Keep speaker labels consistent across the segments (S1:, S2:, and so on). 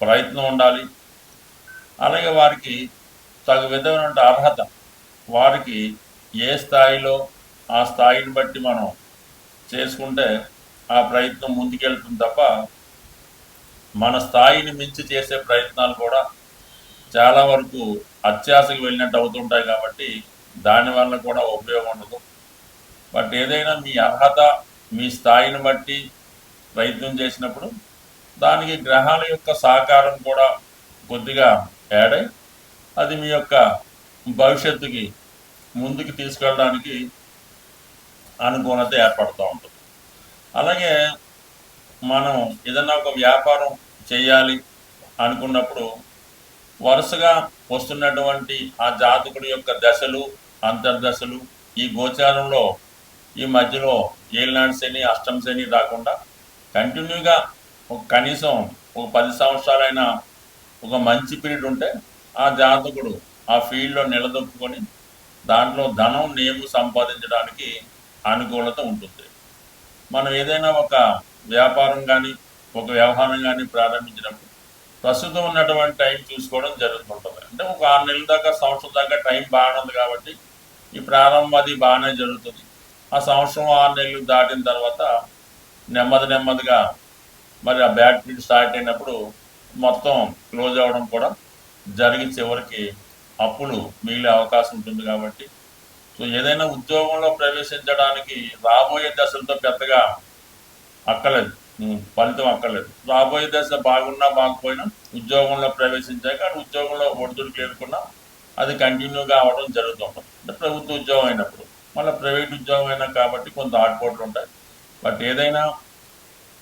S1: ప్రయత్నం ఉండాలి. అలాగే వారికి తగు విధమైన అర్హత వారికి ఏ స్థాయిలో ఆ స్థాయిని బట్టి మనం చేసుకుంటే ఆ ప్రయత్నం ముందుకెళ్తుంది తప్ప మన స్థాయిని మించి చేసే ప్రయత్నాలు కూడా చాలా వరకు అత్యాశకు వెళ్ళినట్టు అవుతుంటాయి కాబట్టి దానివల్ల కూడా ఉపయోగం ఉండదు. బట్ ఏదైనా మీ అర్హత మీ స్థాయిని బట్టి ప్రయత్నం చేసినప్పుడు దానికి గ్రహాల యొక్క సహకారం కూడా కొద్దిగా యాడ్ అయి అది మీ యొక్క భవిష్యత్తుకి ముందుకు తీసుకెళ్ళడానికి అనుకూలత ఏర్పడుతూ ఉంటుంది. అలాగే మనం ఏదన్నా ఒక వ్యాపారం చేయాలి అనుకున్నప్పుడు వరుసగా వస్తున్నటువంటి ఆ జాతకుడి యొక్క దశలు అంతర్దశలు ఈ గోచారంలో ఈ మధ్యలో ఏలినాడు శని అష్టం శని రాకుండా కంటిన్యూగా ఒక కనీసం ఒక పది సంవత్సరాలైనా ఒక మంచి పీరియడ్ ఉంటే ఆ జాతకుడు ఆ ఫీల్డ్లో నిలదొక్కుని దాంట్లో ధనం నేము సంపాదించడానికి అనుకూలత ఉంటుంది. మనం ఏదైనా ఒక వ్యాపారం కానీ ఒక వ్యవహారం కానీ ప్రారంభించినప్పుడు ప్రస్తుతం ఉన్నటువంటి టైం చూసుకోవడం జరుగుతుంటుంది. అంటే ఒక ఆరు నెలల దాకా సంవత్సరం దాకా టైం బాగానే ఉంది కాబట్టి ఈ ప్రారంభం అది బాగానే జరుగుతుంది. ఆ సంవత్సరం ఆరు నెలలు దాటిన తర్వాత నెమ్మది నెమ్మదిగా మరి ఆ బ్యాడ్ ఫీల్డ్ స్టార్ట్ అయినప్పుడు మొత్తం క్లోజ్ అవ్వడం కూడా జరిగి చివరికి అప్పులు మిగిలే అవకాశం ఉంటుంది కాబట్టి. సో ఏదైనా ఉద్యోగంలో ప్రవేశించడానికి రాబోయే దశలతో పెద్దగా అక్కలేదు ఫలితం అక్కర్లేదు. రాబోయే దశ బాగున్నా బాగుపోయినా ఉద్యోగంలో ప్రవేశించాక అటు ఉద్యోగంలో ఒడిదుడుకు ఎదుర్కొన్నా అది కంటిన్యూగా అవ్వడం జరుగుతుంటుంది అంటే ప్రభుత్వ ఉద్యోగం అయినప్పుడు. మళ్ళీ ప్రైవేట్ ఉద్యోగం అయినా కాబట్టి కొంత ఆటుపోట్లు ఉంటాయి. బట్ ఏదైనా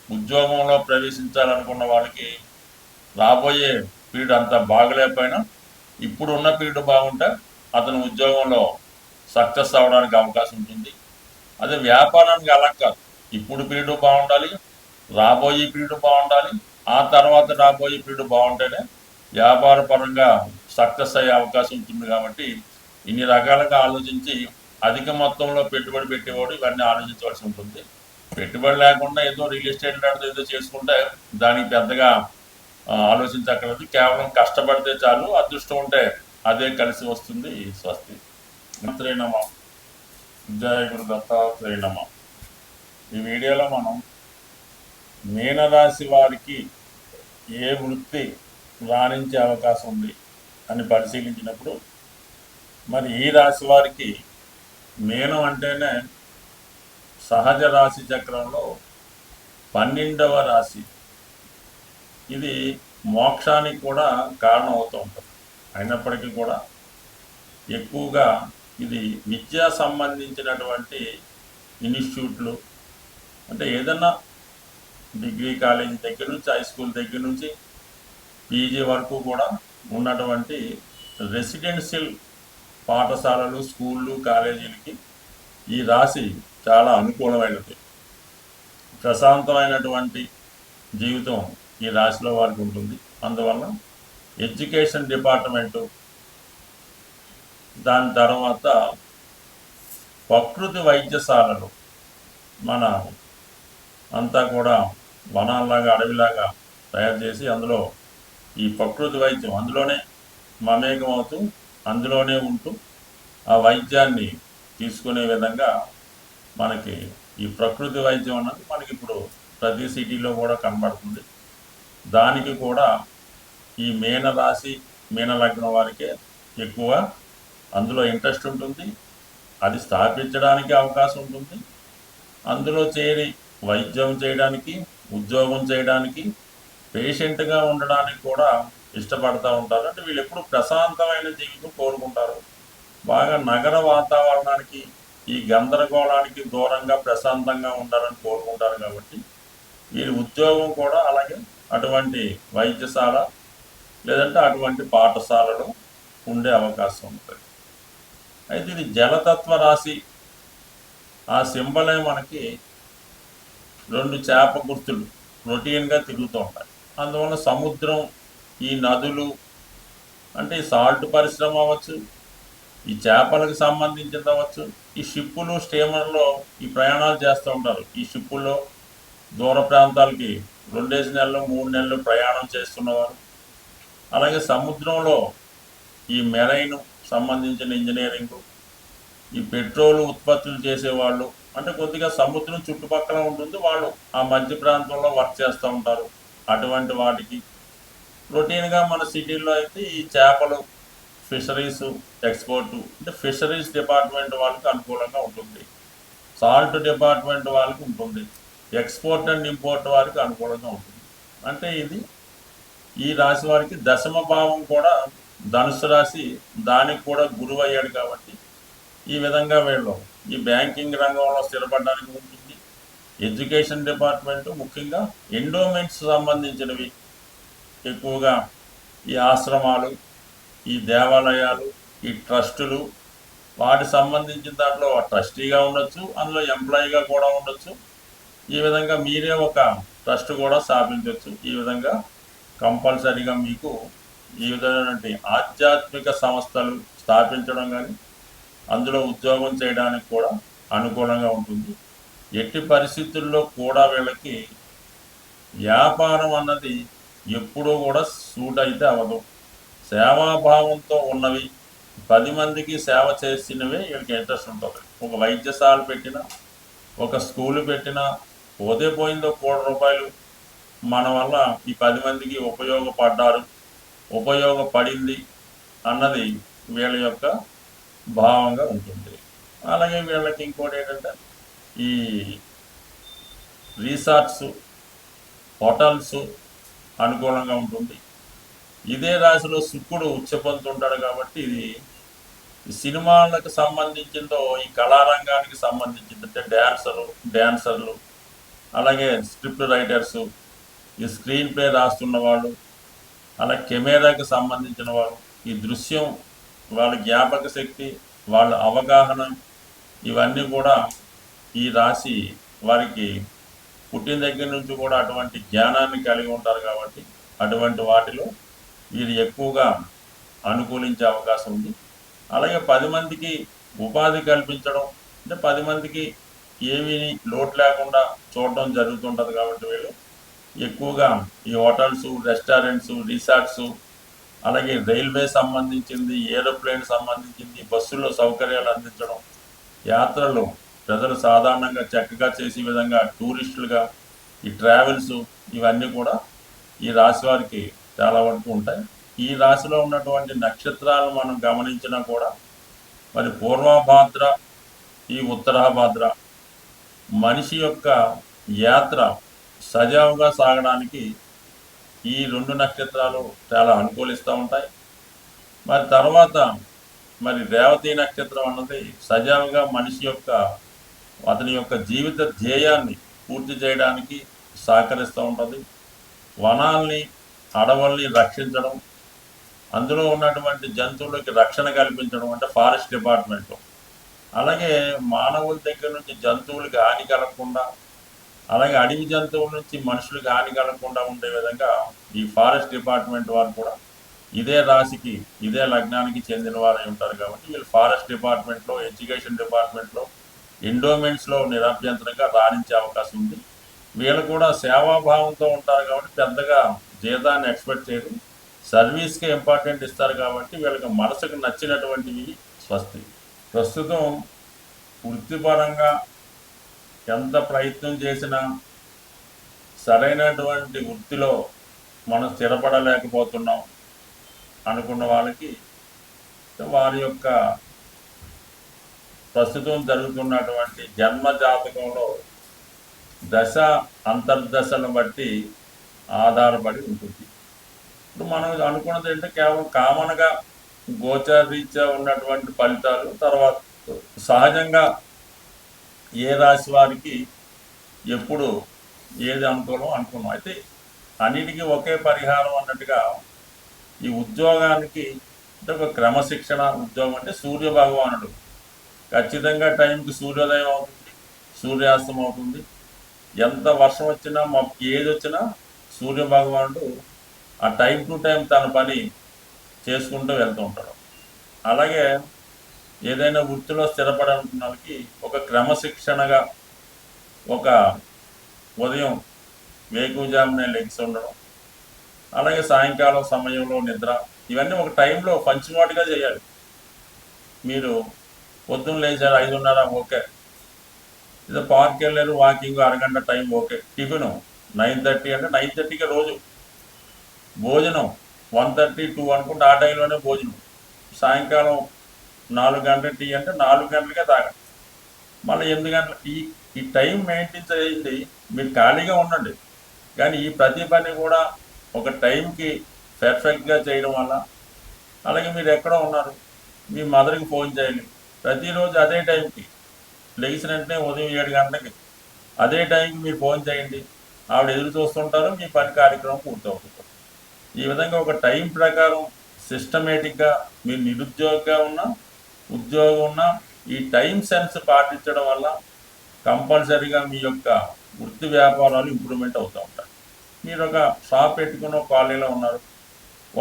S1: ఉద్యోగంలో ప్రవేశించాలనుకున్న వాళ్ళకి రాబోయే పీరియడ్ అంత బాగలేకపోయినా ఇప్పుడు ఉన్న పీరియడ్ బాగుంటే అతను ఉద్యోగంలో సక్సెస్ అవ్వడానికి అవకాశం ఉంటుంది. అదే వ్యాపారానికి అలా కాదు ఇప్పుడు పీరియడ్ బాగుండాలి రాబోయే పీరియడ్ బాగుండాలి ఆ తర్వాత రాబోయే పీరియడ్ బాగుంటేనే వ్యాపార పరంగా సక్సెస్ అయ్యే అవకాశం ఉంటుంది కాబట్టి ఇన్ని రకాలుగా ఆలోచించి అధిక మొత్తంలో పెట్టుబడి పెట్టేవాడు ఇవన్నీ ఆలోచించవలసి ఉంటుంది. పెట్టుబడి లేకుండా ఏదో రియల్ ఎస్టేట్ లాంటిది ఏదో చేసుకుంటే దానికి పెద్దగా ఆలోచించక్కర్లేదు. కేవలం కష్టపడితే చాలు అదృష్టం ఉంటే అదే కలిసి వస్తుంది. స్వస్తి. త్రైనమ జయ గురు దత్తాత్రేయనమ. ఈ వీడియోలో మనం మీనరాశి వారికి ఏ వృత్తి రాణించే అవకాశం ఉంది అని పరిశీలించినప్పుడు మరి ఈ రాశి వారికి మీనం అంటేనే సహజ రాశి చక్రంలో పన్నెండవ రాశి. ఇది మోక్షానికి కూడా కారణం అవుతూ ఉంటుంది. అయినప్పటికీ కూడా ఎక్కువగా ఇది విద్యా సంబంధించినటువంటి ఇన్స్టిట్యూట్లు అంటే ఏదన్నా డిగ్రీ కాలేజ్ దగ్గర నుంచి హై స్కూల్ దగ్గర నుంచి పీజీ వరకు కూడా ఉన్నటువంటి రెసిడెన్షియల్ పాఠశాలలు స్కూళ్ళు కాలేజీలకి ఈ రాశి చాలా అనుకూలమైనది. ప్రశాంతమైనటువంటి జీవితం ఈ రాశిలో వారికి ఉంటుంది. అందువల్ల ఎడ్యుకేషన్ డిపార్ట్మెంటు దాని తర్వాత ప్రకృతి వైద్యశాలలు మన అంతా కూడా వనాల్లాగా అడవిలాగా తయారు చేసి అందులో ఈ ప్రకృతి వైద్యం అందులోనే మమేకం అవుతూ అందులోనే ఉంటూ ఆ వైద్యాన్ని తీసుకునే విధంగా మనకి ఈ ప్రకృతి వైద్యం అన్నది మనకి ఇప్పుడు ప్రతి సిటీలో కూడా కనబడుతుంది. దానికి కూడా ఈ మీన రాశి మీన లగ్నం వారికే ఎక్కువ అందులో ఇంట్రెస్ట్ ఉంటుంది. అది స్థాపించడానికి అవకాశం ఉంటుంది. అందులో చేరి వైద్యం చేయడానికి ఉద్యోగం చేయడానికి పేషెంట్గా ఉండడానికి కూడా ఇష్టపడతా ఉంటారు. అంటే వీళ్ళు ఎప్పుడు ప్రశాంతమైన జీవితం కోరుకుంటారు. బాగా నగర వాతావరణానికి ఈ గందరగోళానికి దూరంగా ప్రశాంతంగా ఉండాలని కోరుకుంటారు కాబట్టి వీరి ఉద్యోగం కూడా అలాగే అటువంటి వైద్యశాల లేదంటే అటువంటి పాఠశాలలో ఉండే అవకాశం ఉంటుంది. అయితే ఇది జలతత్వ రాశి. ఆ సింబలే మనకి రెండు చేప గుర్తులు రొటీన్గా తిరుగుతూ ఉంటాయి. అందువల్ల సముద్రం ఈ నదులు అంటే సాల్ట్ పరిశ్రమ అవ్వచ్చు ఈ చేపలకు సంబంధించింది అవ్వచ్చు ఈ షిప్పులు స్టీమర్లో ఈ ప్రయాణాలు చేస్తూ ఉంటారు. ఈ షిప్పుల్లో దూర ప్రాంతాలకి రెండేసి నెలలు మూడు నెలలు ప్రయాణం చేస్తున్నవారు. అలాగే సముద్రంలో ఈ మెరైన్ సంబంధించిన ఇంజనీరింగ్ ఈ పెట్రోల్ ఉత్పత్తులు చేసేవాళ్ళు అంటే కొద్దిగా సముద్రం చుట్టుపక్కల ఉంటుంది. వాళ్ళు ఆ మధ్య ప్రాంతంలో వర్క్ చేస్తూ ఉంటారు. అటువంటి వాటికి రొటీన్గా మన సిటీల్లో అయితే ఈ చేపలు ఫిషరీస్ ఎక్స్పోర్టు అంటే ఫిషరీస్ డిపార్ట్మెంట్ వాళ్ళకి అనుకూలంగా ఉంటుంది. సాల్ట్ డిపార్ట్మెంట్ వాళ్ళకి ఉంటుంది. ఎక్స్పోర్ట్ అండ్ ఇంపోర్ట్ వారికి అనుకూలంగా ఉంటుంది. అంటే ఇది ఈ రాశి వారికి దశమ భావం కూడా ధనుసు రాశి దానికి కూడా గురువు అయ్యాడు కాబట్టి ఈ విధంగా వీళ్ళు ఈ బ్యాంకింగ్ రంగంలో స్థిరపడడానికి ఉంటుంది. ఎడ్యుకేషన్ డిపార్ట్మెంట్ ముఖ్యంగా ఎండోమెంట్స్ సంబంధించినవి ఎక్కువగా ఈ ఆశ్రమాలు ఈ దేవాలయాలు ఈ ట్రస్టులు వాటి సంబంధించిన దాంట్లో ట్రస్టీగా ఉండొచ్చు అందులో ఎంప్లాయీగా కూడా ఉండొచ్చు. ఈ విధంగా మీరే ఒక ట్రస్ట్ కూడా స్థాపించవచ్చు ఈ విధంగా కంపల్సరీగా మీకు ఈ విధమైనటువంటి ఆధ్యాత్మిక సంస్థలు స్థాపించడం కానీ అందులో ఉద్యోగం చేయడానికి కూడా అనుకూలంగా ఉంటుంది. ఎట్టి పరిస్థితుల్లో కూడా వీళ్ళకి వ్యాపారం అన్నది ఎప్పుడూ కూడా సూట్ అయితే అవ్వదు. సేవాభావంతో ఉన్నవి పది మందికి సేవ చేసినవే వీళ్ళకి ఇంట్రెస్ట్ ఉంటుంది. ఒక వైద్యశాల పెట్టిన ఒక స్కూల్ పెట్టిన పోతే పోయిందో కోటి రూపాయలు. మన వల్ల ఈ పది మందికి ఉపయోగపడ్డారు ఉపయోగపడింది అన్నది వీళ్ళ యొక్క భావంగా ఉంటుంది. అలాగే వీళ్ళకి ఇంకోటి ఏంటంటే ఈ రీసార్ట్స్ హోటల్స్ అనుకూలంగా ఉంటుంది. ఇదే రాశిలో శుక్రుడు ఉచ్చపొందుతుంటాడు కాబట్టి ఇది సినిమాలకు సంబంధించిందో ఈ కళారంగానికి సంబంధించింది. అంటే డ్యాన్సరు డ్యాన్సర్లు అలాగే స్క్రిప్ట్ రైటర్సు ఈ స్క్రీన్ ప్లే రాస్తున్న వాళ్ళు అలా కెమెరాకి సంబంధించిన వాళ్ళు ఈ దృశ్యం వాళ్ళ జ్ఞాపక శక్తి వాళ్ళ అవగాహన ఇవన్నీ కూడా ఈ రాశి వారికి పుట్టిన దగ్గర నుంచి కూడా అటువంటి జ్ఞానాన్ని కలిగి ఉంటారు కాబట్టి అటువంటి వాటిలో వీరు ఎక్కువగా అనుకూలించే అవకాశం ఉంది. అలాగే పది మందికి ఉపాధి కల్పించడం అంటే పది మందికి ఏమీ లోటు లేకుండా చూడడం జరుగుతుంటుంది కాబట్టి వీళ్ళు ఎక్కువగా ఈ హోటల్స్ రెస్టారెంట్స్ రిసార్ట్స్ అలాగే రైల్వే సంబంధించింది ఏరోప్లేన్ సంబంధించింది బస్సుల్లో సౌకర్యాలు అందించడం యాత్రలు ప్రజలు సాధారణంగా చక్కగా చేసే విధంగా టూరిస్టులుగా ఈ ట్రావెల్స్ ఇవన్నీ కూడా ఈ రాశి వారికి చాలా వరకు ఉంటాయి. ఈ రాశిలో ఉన్నటువంటి నక్షత్రాలు మనం గమనించినా కూడా మరి పూర్వభాద్ర ఈ ఉత్తరాభాద్ర మనిషి యొక్క యాత్ర సజావుగా సాగడానికి ఈ రెండు నక్షత్రాలు చాలా అనుకూలిస్తూ ఉంటాయి. మరి తర్వాత మరి రేవతి నక్షత్రం అన్నది సజావుగా మనిషి యొక్క అతని యొక్క జీవిత ధ్యేయాన్ని పూర్తి చేయడానికి సహకరిస్తూ ఉంటుంది. వనాల్ని అడవుల్ని రక్షించడం అందులో ఉన్నటువంటి జంతువులకి రక్షణ కల్పించడం అంటే ఫారెస్ట్ డిపార్ట్మెంట్. అలాగే మానవుల దగ్గర నుంచి జంతువులకి హాని కలగకుండా అలాగే అడవి జంతువుల నుంచి మనుషులకు హాని కలగకుండా ఉండే విధంగా ఈ ఫారెస్ట్ డిపార్ట్మెంట్ వారు కూడా ఇదే రాశికి ఇదే లగ్నానికి చెందిన వారై ఉంటారు కాబట్టి వీళ్ళు ఫారెస్ట్ డిపార్ట్మెంట్లో ఎడ్యుకేషన్ డిపార్ట్మెంట్లో ఎండోమెంట్స్లో నిరభ్యంతరంగా రాణించే అవకాశం ఉంది. వీళ్ళు కూడా సేవాభావంతో ఉంటారు కాబట్టి పెద్దగా జీతాన్ని ఎక్స్పెక్ట్ చేయరు. సర్వీస్కి ఇంపార్టెంట్ ఇస్తారు కాబట్టి వీళ్ళకి మనసుకు నచ్చినటువంటివి స్వస్తి. ప్రస్తుతం వృత్తిపరంగా ఎంత ప్రయత్నం చేసినా సరైనటువంటి వృత్తిలో మనం స్థిరపడలేకపోతున్నాం అనుకున్న వాళ్ళకి వారి యొక్క ప్రస్తుతం జరుగుతున్నటువంటి జన్మ జాతకంలో దశ అంతర్దశను బట్టి ఆధారపడి ఉంటుంది. ఇప్పుడు మనం అనుకున్నది ఏంటంటే కేవలం కామన్గా గోచారీత్యా ఉన్నటువంటి ఫలితాలు తర్వాత సహజంగా ఏ రాశి వారికి ఎప్పుడు ఏది అనుకూలం అనుకున్నాం. అయితే అన్నిటికీ ఒకే పరిహారం అన్నట్టుగా ఈ ఉద్యోగానికి అంటే ఒక క్రమశిక్షణ ఉద్యోగం అంటే సూర్య భగవానుడు. ఖచ్చితంగా టైంకి సూర్యోదయం అవుతుంది సూర్యాస్తం అవుతుంది. ఎంత వర్షం వచ్చినా మాకు ఏది వచ్చినా సూర్య భగవానుడు ఆ టైం టు టైం తన పని చేసుకుంటూ వెళ్తూ ఉంటాడు. అలాగే ఏదైనా వృత్తిలో స్థిరపడాలనుకున్న వాళ్ళకి ఒక క్రమశిక్షణగా ఒక ఉదయం వేకుజామునే లెగ్స్ ఉండడం అలాగే సాయంకాలం సమయంలో నిద్ర ఇవన్నీ ఒక టైంలో పంచిమాటుగా చేయాలి. మీరు పొద్దున్న లేచారు ఐదున్నర ఓకే. ఇది పార్క్ వెళ్ళారు వాకింగ్ అరగంట time okay. Tiffin nine thirty అంటే నైన్ థర్టీకి రోజు. భోజనం వన్ థర్టీ టూ అనుకుంటే ఆ టైంలోనే భోజనం. సాయంకాలం నాలుగు గంటల టీ అంటే నాలుగు గంటలకే తాగండి. మళ్ళీ ఎనిమిది గంటల ఈ ఈ టైం మెయింటైన్ చేయండి. మీరు ఖాళీగా ఉండండి. కానీ ఈ ప్రతి పని కూడా ఒక టైంకి పర్ఫెక్ట్గా చేయడం వల్ల. అలాగే మీరు ఎక్కడో ఉన్నారు. మీ మదర్కి ఫోన్ చేయండి. ప్రతిరోజు అదే టైంకి. లెగిసిన వెంటనే ఉదయం ఏడు గంటలకి. అదే టైంకి మీరు ఫోన్ చేయండి. ఆవిడ ఎదురు చూస్తుంటారు మీ పని కార్యక్రమం పూర్తవుతుంది. ఈ విధంగా ఒక టైం ప్రకారం సిస్టమేటిక్గా మీరు నిరుద్యోగంగా ఉన్నా ఉద్యోగం ఉన్నా ఈ టైం సెన్స్ పాటించడం వల్ల కంపల్సరీగా మీ యొక్క వృత్తి వ్యాపారాలు ఇంప్రూవ్మెంట్ అవుతూ ఉంటాయి. మీరు ఒక షాప్ పెట్టుకున్న కాలనీలో ఉన్నారు.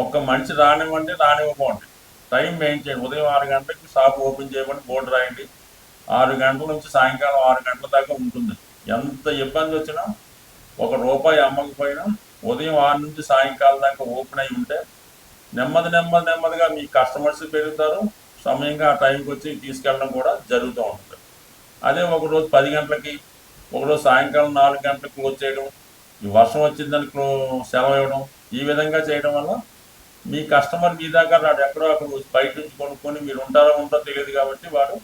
S1: ఒక్క మనిషి రానివ్వండి రానివ్వకండి. టైం మెయింటైన్ ఉదయం ఆరు గంటలకి షాప్ ఓపెన్ చేయమని బోర్డు రాయండి. ఆరు గంటల నుంచి సాయంకాలం ఆరు గంటల దాకా ఉంటుంది. ఎంత ఇబ్బంది వచ్చినా ఒక రూపాయి అమ్మకపోయినా ఉదయం ఆరు నుంచి సాయంకాలం దాకా ఓపెన్ అయి ఉంటే నెమ్మది నెమ్మది నెమ్మదిగా మీ కస్టమర్స్ పెరుగుతారు. సమయంగా ఆ టైంకి వచ్చి తీసుకెళ్ళడం కూడా జరుగుతూ ఉంటుంది. అదే ఒకరోజు పది గంటలకి ఒకరోజు సాయంకాలం నాలుగు గంటలకు క్లోజ్ చేయడం ఈ వర్షం వచ్చిందని క్లో సెలవు ఇవ్వడం ఈ విధంగా చేయడం వల్ల మీ కస్టమర్ మీ దాకా రాడు. ఎక్కడో అక్కడ బయట నుంచి కొనుక్కొని మీరు ఉంటారో ఉంటారో తెలియదు కాబట్టి వాడు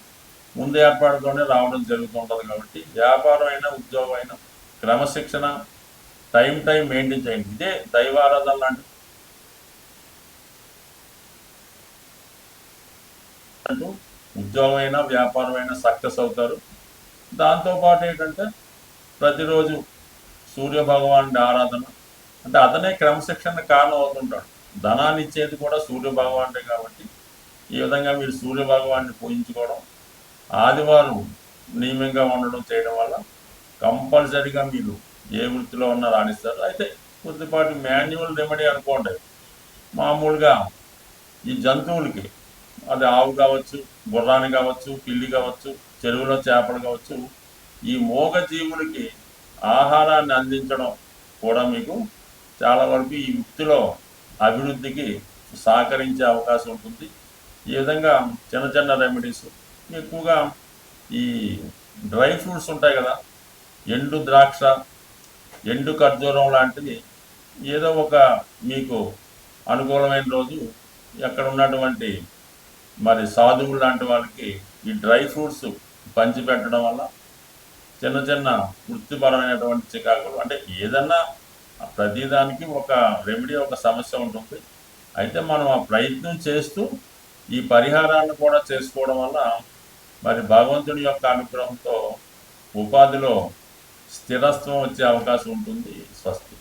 S1: ముందు ఏర్పాటుతోనే రావడం జరుగుతుంటుంది కాబట్టి వ్యాపారం అయినా ఉద్యోగం అయినా క్రమశిక్షణ టైం టైం మెయింటైన్ చేయండి. ఇదే దైవారాధన లాంటి అంటూ ఉద్యోగం అయినా వ్యాపారం అయినా సక్సెస్ అవుతారు. దాంతోపాటు ఏంటంటే ప్రతిరోజు సూర్య భగవానుడి ఆరాధన. అంటే అతనే క్రమశిక్షణ కారణం అవుతుంటాడు ధనాన్ని ఇచ్చేది కూడా సూర్య భగవానుడే కాబట్టి ఈ విధంగా మీరు సూర్య భగవాన్ని పూజించుకోవడం ఆదివారం నియమంగా ఉండడం చేయడం వల్ల కంపల్సరీగా మీరు ఏ వృత్తిలో ఉన్నా రాణిస్తారు. అయితే కొద్దిపాటి మాన్యువల్ రెమెడీ అనుకోండి. మామూలుగా ఈ జంతువులకి అది ఆవు కావచ్చు గుర్రాన్ని కావచ్చు పిల్లి కావచ్చు చెరువులో చేపలు కావచ్చు ఈ మోగ జీవులకి ఆహారాన్ని అందించడం కూడా మీకు చాలా వరకు ఈ వృత్తిలో అభివృద్ధికి సహకరించే అవకాశం ఉంటుంది. ఈ విధంగా చిన్న చిన్న రెమెడీస్ ఎక్కువగా ఈ డ్రై ఫ్రూట్స్ ఉంటాయి కదా ఎండు ద్రాక్ష ఎండు ఖర్జూరం లాంటివి ఏదో ఒక మీకు అనుకూలమైన రోజు ఎక్కడ ఉన్నటువంటి మరి సాధువులు లాంటి వాళ్ళకి ఈ డ్రై ఫ్రూట్స్ పంచిపెట్టడం వల్ల చిన్న చిన్న వృత్తిపరమైనటువంటి చికాకులు అంటే ఏదన్నా ప్రతిదానికి ఒక రెమెడీ ఒక సమస్య ఉంటుంది. అయితే మనం ఆ ప్రయత్నం చేస్తూ ఈ పరిహారాన్ని కూడా చేసుకోవడం వల్ల మరి భగవంతుని యొక్క అనుగ్రహంతో ఉపాధిలో స్థిరత్వం వచ్చే అవకాశం ఉంటుంది. స్వస్తి